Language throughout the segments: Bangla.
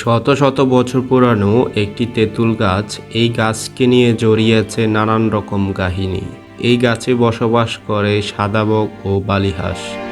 শত শত বছর পুরানো একটি তেঁতুল গাছ এই গাছকে নিয়ে জড়িয়েছে নানান রকম কাহিনী। এই গাছে বসবাস করে সাদাবক ও বালিহাঁস।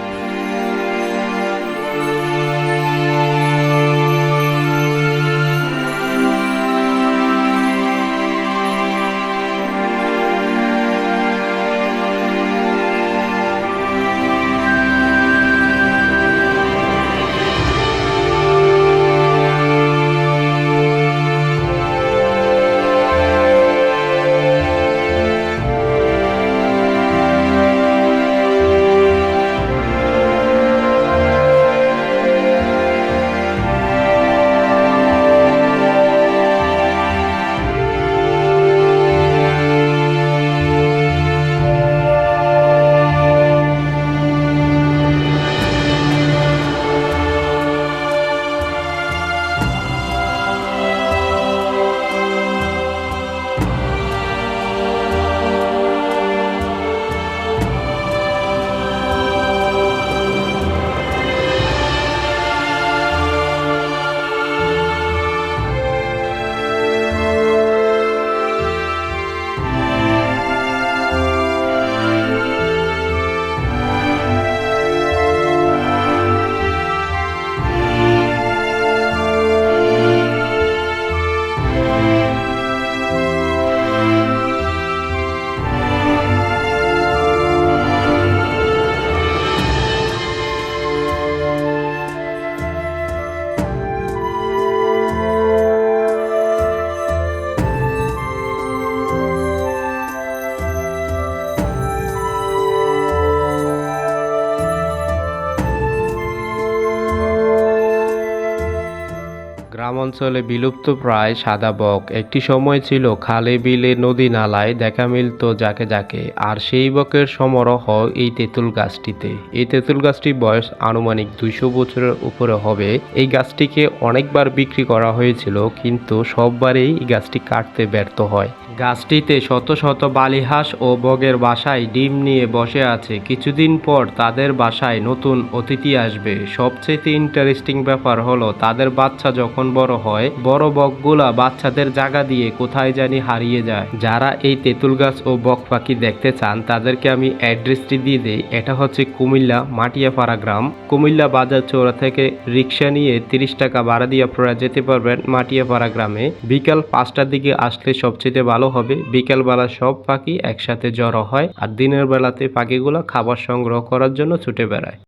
গ্রাম অঞ্চলে বিলুপ্ত প্রায় সাদা বক। একটি সময় ছিল খালে বিলে নদী নালায় দেখা মিলত যাকে যাকে, আর সেই বকের সমারোহ এই তেঁতুল গাছটিতে। এই তেঁতুল গাছটির বয়স আনুমানিক দুইশো বছরের উপরে হবে। এই গাছটিকে অনেকবার বিক্রি করা হয়েছিল, কিন্তু সববারেই এই গাছটি কাটতে ব্যর্থ হয়। গাছটিতে শত শত বালিহাঁস ও বগের বাসায় ডিম নিয়ে বসে আছে। কিছুদিন পর তাদের বাসায় নতুন অতিথি আসবে। সবচেয়ে ইন্টারেস্টিং ব্যাপার হলো, তাদের বাচ্চা যখন বড় হয়, বড় বকগুলা বাচ্চাদের জায়গা দিয়ে কোথায় জানি হারিয়ে যায়। যারা এই তেঁতুল গাছ ও বক পাখি দেখতে চান, তাদেরকে আমি অ্যাড্রেসটি দিয়ে দিই। এটা হচ্ছে কুমিল্লা মাটিয়াপাড়া গ্রাম। কুমিল্লা বাজার চৌরা থেকে রিক্সা নিয়ে তিরিশ টাকা ভাড়া দিয়ে আপনারা যেতে পারবেন মাটিয়াপাড়া গ্রামে। বিকাল পাঁচটার দিকে আসলে সবচেয়ে ভালো হবে। বিকেলবেলা সব পাখি একসাথে জড়ো হয় আর দিনের বেলাতে পাখিগুলো খাবার সংগ্রহ করার জন্য ছুটে বেড়ায়।